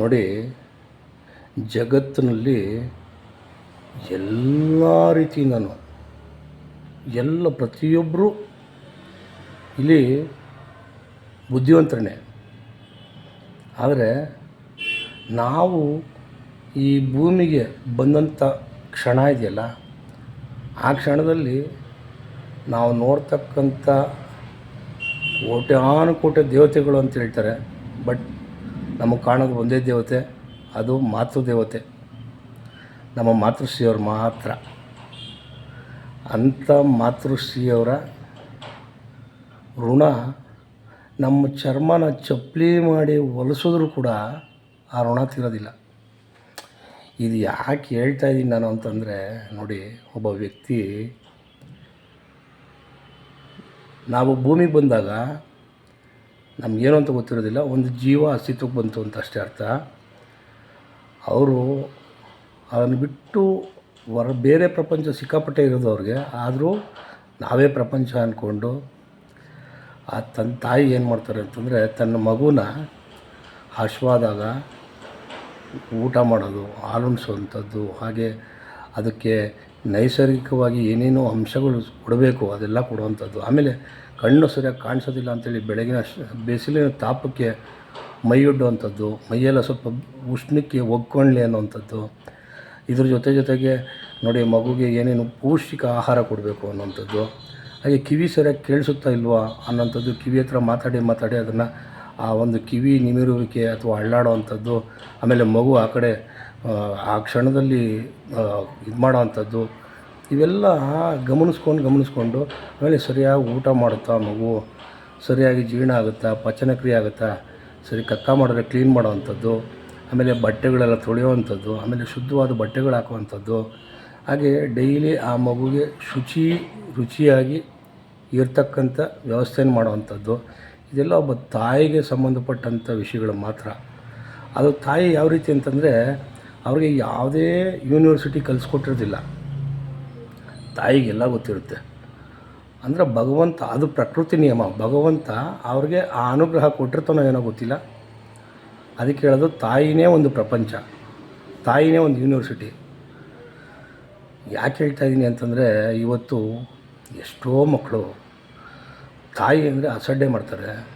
ನೋಡಿ, ಜಗತ್ತಿನಲ್ಲಿ ಎಲ್ಲ ರೀತಿಯಿಂದನು ಎಲ್ಲ ಪ್ರತಿಯೊಬ್ಬರು ಇಲ್ಲಿ ಬುದ್ಧಿವಂತರೇ ಆದರೆ ನಾವು ಈ ಭೂಮಿಗೆ ಬಂದಂಥ ಕ್ಷಣ ಇದೆಯಲ್ಲ, ಆ ಕ್ಷಣದಲ್ಲಿ ನಾವು ನೋಡ್ತಕ್ಕಂಥ ಕೋಟ್ಯಾನುಕೋಟಿ ದೇವತೆಗಳು ಅಂತ ಹೇಳ್ತಾರೆ. ಬಟ್ ನಮಗೆ ಕಾಣೋದು ಒಂದೇ ದೇವತೆ, ಅದು ಮಾತೃ ದೇವತೆ. ನಮ್ಮ ಮಾತೃಶ್ರೀಯವ್ರು ಮಾತ್ರ. ಅಂಥ ಮಾತೃಶ್ರೀಯವರ ಋಣ ನಮ್ಮ ಚರ್ಮನ ಚಪ್ಪಲಿ ಮಾಡಿ ಹೊಲಿಸಿದ್ರು ಕೂಡ ಆ ಋಣ ತೀರೋದಿಲ್ಲ. ಇದು ಯಾಕೆ ಹೇಳ್ತಾ ಇದ್ದೀನಿ ನಾನು ಅಂತಂದರೆ, ನೋಡಿ, ಒಬ್ಬ ವ್ಯಕ್ತಿ ನಾವು ಭೂಮಿಗೆ ಬಂದಾಗ ನಮಗೇನು ಅಂತ ಗೊತ್ತಿರೋದಿಲ್ಲ, ಒಂದು ಜೀವ ಅಸ್ತಿತ್ವಕ್ಕೆ ಬಂತು ಅಂತ ಅಷ್ಟೇ ಅರ್ಥ. ಅವರು ಅದನ್ನು ಬಿಟ್ಟು ಹೊರ ಬೇರೆ ಪ್ರಪಂಚ ಸಿಕ್ಕಾಪಟ್ಟೆ ಇರೋದು ಅವ್ರಿಗೆ. ಆದರೂ ನಾವೇ ಪ್ರಪಂಚ ಅಂದ್ಕೊಂಡು ಆ ತನ್ನ ತಾಯಿ ಏನು ಮಾಡ್ತಾರೆ ಅಂತಂದರೆ, ತನ್ನ ಮಗುನ ಹಶ್ವಾದಾಗ ಊಟ ಮಾಡೋದು ಹಾಲುಣಿಸುವಂಥದ್ದು ಹಾಗೆ ಅದಕ್ಕೆ ನೈಸರ್ಗಿಕವಾಗಿ ಏನೇನೋ ಅಂಶಗಳು ಕೊಡಬೇಕು, ಅದೆಲ್ಲ ಕೊಡುವಂಥದ್ದು. ಆಮೇಲೆ ಕಣ್ಣು ಸರಿಯಾಗಿ ಕಾಣಿಸೋದಿಲ್ಲ ಅಂತೇಳಿ ಬೆಳಗಿನ ಬಿಸಿಲಿನ ತಾಪಕ್ಕೆ ಮೈಯೊಡ್ಡುವಂಥದ್ದು ಮೈಯೆಲ್ಲ ಸ್ವಲ್ಪ ಉಷ್ಣಕ್ಕೆ ಒಗ್ಕೊಳ್ಳಿ ಅನ್ನೋವಂಥದ್ದು. ಇದ್ರ ಜೊತೆ ಜೊತೆಗೆ ನೋಡಿ ಮಗುಗೆ ಏನೇನು ಪೌಷ್ಟಿಕ ಆಹಾರ ಕೊಡಬೇಕು ಅನ್ನೋವಂಥದ್ದು. ಹಾಗೆ ಕಿವಿ ಸರಿಯಾಗಿ ಕೇಳಿಸುತ್ತಾ ಇಲ್ವಾ ಅನ್ನೋಂಥದ್ದು ಕಿವಿ ಹತ್ರ ಮಾತಾಡಿ ಮಾತಾಡಿ ಅದನ್ನು ಆ ಒಂದು ಕಿವಿ ನಿಮಿರುವಿಕೆ ಅಥವಾ ಅಳ್ಳಾಡೋವಂಥದ್ದು, ಆಮೇಲೆ ಮಗು ಆ ಕಡೆ ಆ, ಕ್ಷಣದಲ್ಲಿ ಇದು ಮಾಡೋವಂಥದ್ದು ಇವೆಲ್ಲ ಗಮನಿಸ್ಕೊಂಡು ಗಮನಿಸ್ಕೊಂಡು ಆಮೇಲೆ ಸರಿಯಾಗಿ ಊಟ ಮಾಡುತ್ತಾ ಮಗು ಸರಿಯಾಗಿ ಜೀರ್ಣ ಆಗುತ್ತಾ ಪಚನಕ್ರಿಯೆ ಆಗುತ್ತಾ ಸರಿ ಕಕ್ಕ ಮಾಡಿದ್ರೆ ಕ್ಲೀನ್ ಮಾಡೋವಂಥದ್ದು ಆಮೇಲೆ ಬಟ್ಟೆಗಳೆಲ್ಲ ತೊಳೆಯುವಂಥದ್ದು ಆಮೇಲೆ ಶುದ್ಧವಾದ ಬಟ್ಟೆಗಳು ಹಾಕುವಂಥದ್ದು ಹಾಗೆ ಡೈಲಿ ಆ ಮಗುಗೆ ಶುಚಿ ರುಚಿಯಾಗಿ ಇರ್ತಕ್ಕಂಥ ವ್ಯವಸ್ಥೆಯನ್ನು ಮಾಡುವಂಥದ್ದು ಇದೆಲ್ಲ ಒಬ್ಬ ತಾಯಿಗೆ ಸಂಬಂಧಪಟ್ಟಂಥ ವಿಷಯಗಳು ಮಾತ್ರ. ಅದು ತಾಯಿ ಯಾವ ರೀತಿ ಅಂತಂದರೆ ಅವ್ರಿಗೆ ಯಾವುದೇ ಯೂನಿವರ್ಸಿಟಿ ಕಲಿಸ್ಕೊಟ್ಟಿರೋದಿಲ್ಲ. ತಾಯಿಗೆಲ್ಲ ಗೊತ್ತಿರುತ್ತೆ. ಅಂದರೆ ಭಗವಂತ, ಅದು ಪ್ರಕೃತಿ ನಿಯಮ. ಭಗವಂತ ಅವ್ರಿಗೆ ಆ ಅನುಗ್ರಹ ಕೊಟ್ಟಿರ್ತಾನೋ ಏನೋ ಗೊತ್ತಿಲ್ಲ. ಅದಕ್ಕೆ ಹೇಳೋದು ತಾಯಿನೇ ಒಂದು ಪ್ರಪಂಚ. ತಾಯಿನೇ ಒಂದು ಯೂನಿವರ್ಸಿಟಿ. ಯಾಕೆ ಹೇಳ್ತಾ ಇದ್ದೀನಿ ಅಂತಂದರೆ, ಇವತ್ತು ಎಷ್ಟೋ ಮಕ್ಕಳು ತಾಯಿ ಅಂದರೆ ಅಸಡ್ಡೆ ಮಾಡ್ತಾರೆ.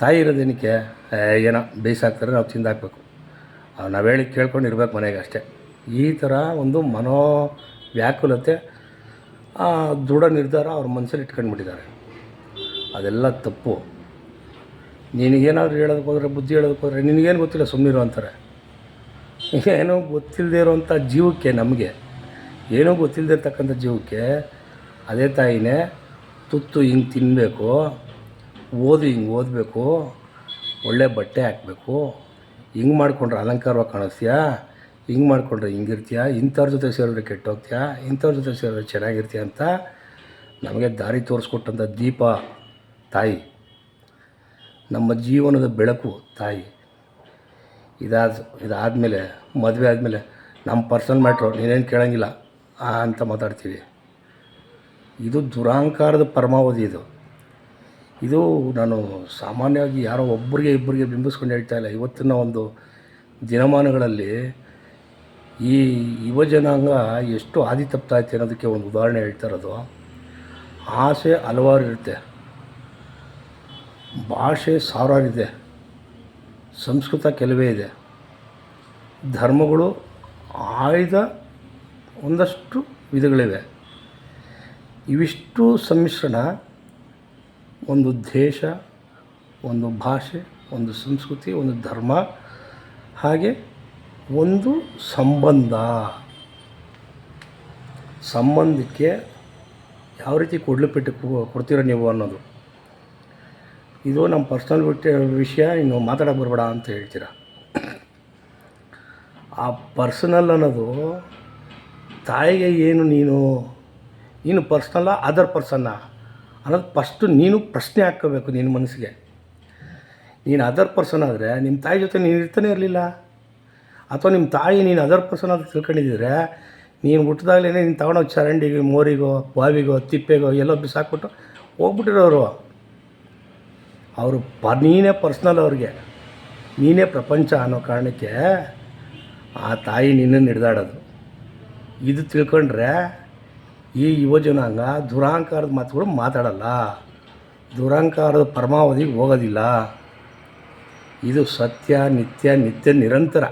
ತಾಯಿ ಇರೋದೇನಕ್ಕೆ? ಏನೋ ಬೇಯಿಸಾಕ್ತಾರೆ ನಾವು ತಿಂದಾಕಬೇಕು. ನಾವು ಹೇಳಿ ಕೇಳ್ಕೊಂಡು ಇರಬೇಕು ಮನೆಗೆ ಅಷ್ಟೇ. ಈ ಥರ ಒಂದು ಮನೋ ವ್ಯಾಕುಲತೆ ದೃಢ ನಿರ್ಧಾರ ಅವ್ರ ಮನಸ್ಸಲ್ಲಿ ಇಟ್ಕೊಂಡ್ಬಿಟ್ಟಿದ್ದಾರೆ. ಅದೆಲ್ಲ ತಪ್ಪು. ನಿನಗೇನಾದ್ರು ಹೇಳೋದಕ್ಕೆ ಹೋದರೆ, ಬುದ್ಧಿ ಹೇಳೋದಕ್ಕೆ ಹೋದರೆ, ನಿನಗೇನು ಗೊತ್ತಿಲ್ಲ ಸುಮ್ಮನಿರು ಅಂತಾರೆ. ಏನೋ ಗೊತ್ತಿಲ್ಲದೆ ಇರೋವಂಥ ಜೀವಕ್ಕೆ ನಮಗೆ, ಏನೋ ಗೊತ್ತಿಲ್ಲದೆ ಇರ್ತಕ್ಕಂಥ ಜೀವಕ್ಕೆ ಅದೇ ತಾಯಿನೇ ತುತ್ತು ಹಿಂಗೆ ತಿನ್ನಬೇಕು ಓದು ಹಿಂಗೆ ಓದಬೇಕು, ಒಳ್ಳೆ ಬಟ್ಟೆ ಹಾಕಬೇಕು ಹಿಂಗೆ ಮಾಡ್ಕೊಂಡ್ರೆ ಅಲಂಕಾರವಾಗಿ ಕಾಣಿಸ್ತೀಯಾ? ಹಿಂಗೆ ಮಾಡ್ಕೊಂಡ್ರೆ ಹಿಂಗಿರ್ತೀಯಾ? ಇಂಥವ್ರ ಜೊತೆ ಸೇರಿದ್ರೆ ಕೆಟ್ಟೋಗ್ತೀಯಾ? ಇಂಥವ್ರ ಜೊತೆ ಸೇರಿದ್ರೆ ಚೆನ್ನಾಗಿರ್ತೀಯ ಅಂತ ನಮಗೆ ದಾರಿ ತೋರಿಸ್ಕೊಟ್ಟಂಥ ದೀಪ, ತಾಯಿ. ನಮ್ಮ ಜೀವನದ ಬೆಳಕು, ತಾಯಿ. ಇದಾದ, ಇದಾದಮೇಲೆ, ಮದುವೆ ಆದಮೇಲೆ ನಮ್ಮ ಪರ್ಸನಲ್ ಮ್ಯಾಟ್ರು, ನೀನೇನು ಕೇಳೋಂಗಿಲ್ಲ ಅಂತ ಮಾತಾಡ್ತೀವಿ. ಇದು ದುರಾಂಕಾರದ ಪರಮಾವಧಿ ಇದು. ಇದು ನಾನು ಸಾಮಾನ್ಯವಾಗಿ ಯಾರೋ ಒಬ್ಬರಿಗೆ ಇಬ್ಬರಿಗೆ ಬಿಂಬಿಸ್ಕೊಂಡು ಹೇಳ್ತಾ ಇಲ್ಲ. ಇವತ್ತಿನ ಒಂದು ದಿನಮಾನಗಳಲ್ಲಿ ಈ ಯುವ ಜನಾಂಗ ಎಷ್ಟು ಹಾದಿ ತಪ್ತಾ ಐತೆ ಅನ್ನೋದಕ್ಕೆ ಒಂದು ಉದಾಹರಣೆ ಹೇಳ್ತಾ ಇರೋದು. ಆಸೆ ಹಲವಾರು ಇರುತ್ತೆ. ಭಾಷೆ ಸಾವಿರಾರಿದೆ ಸಂಸ್ಕೃತ ಕೆಲವೇ ಇದೆ. ಧರ್ಮಗಳು ಆಯ್ದ ಒಂದಷ್ಟು ವಿಧಗಳಿವೆ. ಇವಿಷ್ಟು ಸಮ್ಮಿಶ್ರಣ ಒಂದು ದೇಶ, ಒಂದು ಭಾಷೆ, ಒಂದು ಸಂಸ್ಕೃತಿ, ಒಂದು ಧರ್ಮ, ಹಾಗೆ ಒಂದು ಸಂಬಂಧ. ಸಂಬಂಧಕ್ಕೆ ಯಾವ ರೀತಿ ಕೊಡ್ಲು ಪೆಟ್ಟು ಕೊ- ಕೊಡ್ತೀರ ನೀವು ಅನ್ನೋದು. ಇದು ನಮ್ಮ ಪರ್ಸ್ನಲ್ ವಿಷಯ ನೀವು ಮಾತಾಡೋಕೆ ಬರಬೇಡ ಅಂತ ಹೇಳ್ತೀರ. ಆ ಪರ್ಸನಲ್ ಅನ್ನೋದು ತಾಯಿಗೆ ಏನು ನೀನು? ನೀನು ಪರ್ಸ್ನಲ್ಲ, ಅದರ್ ಪರ್ಸನ್ನ ಅನ್ನೋದು ಫಸ್ಟು ನೀನು ಪ್ರಶ್ನೆ ಹಾಕ್ಕೋಬೇಕು ನಿನ್ನ ಮನಸ್ಸಿಗೆ. ನೀನು ಅದರ್ ಪರ್ಸನ್ ಆದರೆ ನಿಮ್ಮ ತಾಯಿ ಜೊತೆ ನೀನು ಇರ್ತಾನೆ ಇರಲಿಲ್ಲ. ಅಥವಾ ನಿಮ್ಮ ತಾಯಿ ನೀನು ಅದರ್ ಪರ್ಸನ್ ಅಂತ ತಿಳ್ಕೊಂಡಿದ್ದರೆ ನೀನು ಹುಟ್ಟಿದಾಗಲೇ ನೀನು ತಗೊಂಡೋಗಿ ಚರಂಡಿಗೆ, ಮೋರಿಗೋ, ಬಾವಿಗೋ, ತಿಪ್ಪೆಗೋ, ಎಲ್ಲೋ ಬಿಸಾಕ್ಬಿಟ್ಟು ಹೋಗ್ಬಿಟ್ಟಿರೋರು. ಅವರು ಪ, ನೀನೇ ಪರ್ಸ್ನಲ್ ಅವ್ರಿಗೆ. ನೀನೇ ಪ್ರಪಂಚ ಅನ್ನೋ ಕಾರಣಕ್ಕೆ ಆ ತಾಯಿ ನಿನ್ನನ್ನು ಹಿಡ್ದಾಡೋದು. ಇದು ತಿಳ್ಕೊಂಡ್ರೆ ಈ ಯುವಜನಾಂಗ ದುರಹಂಕಾರದ ಮಾತುಗಳು ಮಾತಾಡಲ್ಲ. ದುರಹಂಕಾರದ ಪರಮಾವಧಿಗೆ ಹೋಗೋದಿಲ್ಲ. ಇದು ಸತ್ಯ, ನಿತ್ಯ ನಿತ್ಯ, ನಿರಂತರ.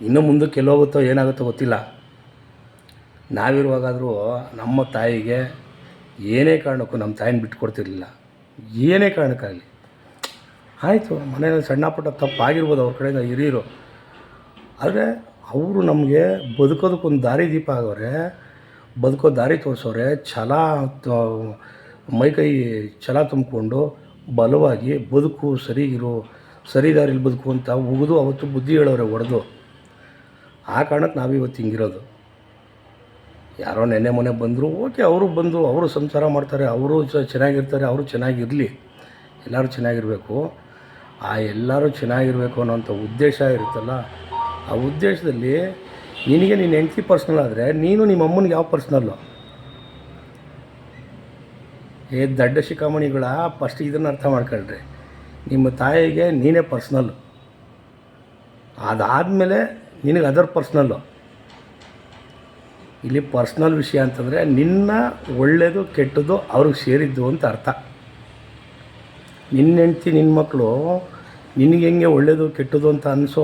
ಇನ್ನು ಮುಂದೆ ಕೆಲವೋಗುತ್ತೋ ಏನಾಗುತ್ತೋ ಗೊತ್ತಿಲ್ಲ. ನಾವಿರುವಾಗಾದರೂ ನಮ್ಮ ತಾಯಿಗೆ ಏನೇ ಕಾರಣಕ್ಕೂ ನಮ್ಮ ತಾಯಿನ ಬಿಟ್ಕೊಡ್ತಿರ್ಲಿಲ್ಲ ಏನೇ ಕಾರಣಕ್ಕಾಗಲಿ. ಆಯಿತು, ಮನೆಯಲ್ಲಿ ಸಣ್ಣ ಪುಟ್ಟ ತಪ್ಪಾಗಿರ್ಬೋದು ಅವ್ರ ಕಡೆಯಿಂದ ಹಿರಿಯರು. ಆದರೆ ಅವರು ನಮಗೆ ಬದುಕೋದಕ್ಕೊಂದು ದಾರಿ ದೀಪ ಆಗವ್ರೆ ಬದುಕೋ ದಾರಿ ತೋರಿಸೋರೆ, ಛಲ ಮೈಕೈ ಛಲ ತುಂಬಿಕೊಂಡು ಬಲವಾಗಿ ಬದುಕು ಸರಿಗಿರು ಸರಿ ದಾರಿಲಿ ಬದುಕು ಅಂತ ಉಗಿದು ಅವತ್ತು ಬುದ್ಧಿ ಹೇಳೋರೆ ಹೊಡೆದು. ಆ ಕಾರಣಕ್ಕೆ ನಾವಿವತ್ತು ಹಿಂಗಿರೋದು. ಯಾರೋ ನೆನ್ನೆ ಮೊನ್ನೆ ಬಂದರು, ಓಕೆ ಅವರು ಬಂದು ಅವರು ಸಂಸಾರ ಮಾಡ್ತಾರೆ, ಅವರು ಚೆನ್ನಾಗಿರ್ತಾರೆ, ಅವರು ಚೆನ್ನಾಗಿರಲಿ, ಎಲ್ಲರೂ ಚೆನ್ನಾಗಿರಬೇಕು. ಆ ಎಲ್ಲರೂ ಚೆನ್ನಾಗಿರಬೇಕು ಅನ್ನೋಂಥ ಉದ್ದೇಶ ಇರುತ್ತಲ್ಲ, ಆ ಉದ್ದೇಶದಲ್ಲಿ ನಿನಗೆ ನಿನ್ನ ಹೆಂಡತಿ ಪರ್ಸ್ನಲ್ ಆದರೆ ನೀನು ನಿಮ್ಮ ಅಮ್ಮನಿಗೆ ಯಾವ ಪರ್ಸ್ನಲ್ಲು ಏ ದಡ್ಡ ಶಿಖಾಮಣಿಗಳ ಫಸ್ಟ್ ಇದನ್ನು ಅರ್ಥ ಮಾಡ್ಕೊಳ್ರಿ. ನಿಮ್ಮ ತಾಯಿಗೆ ನೀನೇ ಪರ್ಸ್ನಲ್ಲು ಅದಾದಮೇಲೆ ನಿನಗೆ ಅದರ್ ಪರ್ಸ್ನಲ್ಲು ಇಲ್ಲಿ ಪರ್ಸ್ನಲ್ ವಿಷಯ ಅಂತಂದರೆ ನಿನ್ನ ಒಳ್ಳೆಯದು ಕೆಟ್ಟದ್ದು ಅವ್ರಿಗೆ ಸೇರಿದ್ದು ಅಂತ ಅರ್ಥ. ನಿನ್ನ ಹೆಂಡ್ತಿ ನಿನ್ನ ಮಕ್ಕಳು ನಿನಗೆ ಹೆಂಗೆ ಒಳ್ಳೆಯದು ಕೆಟ್ಟದ್ದು ಅಂತ ಅನಿಸೋ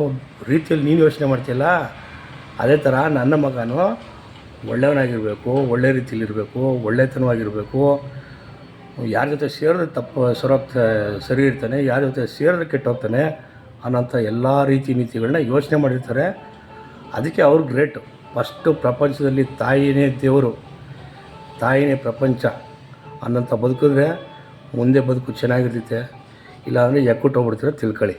ರೀತಿಯಲ್ಲಿ ನೀನು ಯೋಚನೆ ಮಾಡ್ತೀಯಲ್ಲ ಅದೇ ಥರ ನನ್ನ ಮಗನು ಒಳ್ಳೆಯವನಾಗಿರಬೇಕು ಒಳ್ಳೆ ರೀತಿಯಲ್ಲಿರಬೇಕು, ಒಳ್ಳೆತನವಾಗಿರಬೇಕು. ಯಾರ ಜೊತೆ ಸೇರಿದ್ರೆ ತಪ್ಪು ಸರೋಗ್ತ ಸರಿ ಇರ್ತಾನೆ, ಯಾರ ಜೊತೆ ಸೇರಿದ್ರೆ ಕೆಟ್ಟೋಗ್ತಾನೆ ಅನ್ನೋಂಥ ಎಲ್ಲ ರೀತಿ ನೀತಿಗಳನ್ನ ಯೋಚನೆ ಮಾಡಿರ್ತಾರೆ. ಅದಕ್ಕೆ ಅವ್ರು ಗ್ರೇಟು. ಫಸ್ಟು ಪ್ರಪಂಚದಲ್ಲಿ ತಾಯಿನೇ ದೇವರು, ತಾಯಿನೇ ಪ್ರಪಂಚ ಅನ್ನೋಂಥ ಬದುಕಿದ್ರೆ ಮುಂದೆ ಬದುಕು ಚೆನ್ನಾಗಿರ್ತೈತೆ. ಇಲ್ಲಾಂದರೆ ಎಕ್ಕುಟ್ಟೋಗ್ಬಿಡ್ತಾರೆ ತಿಳ್ಕೊಳ್ಳಿ.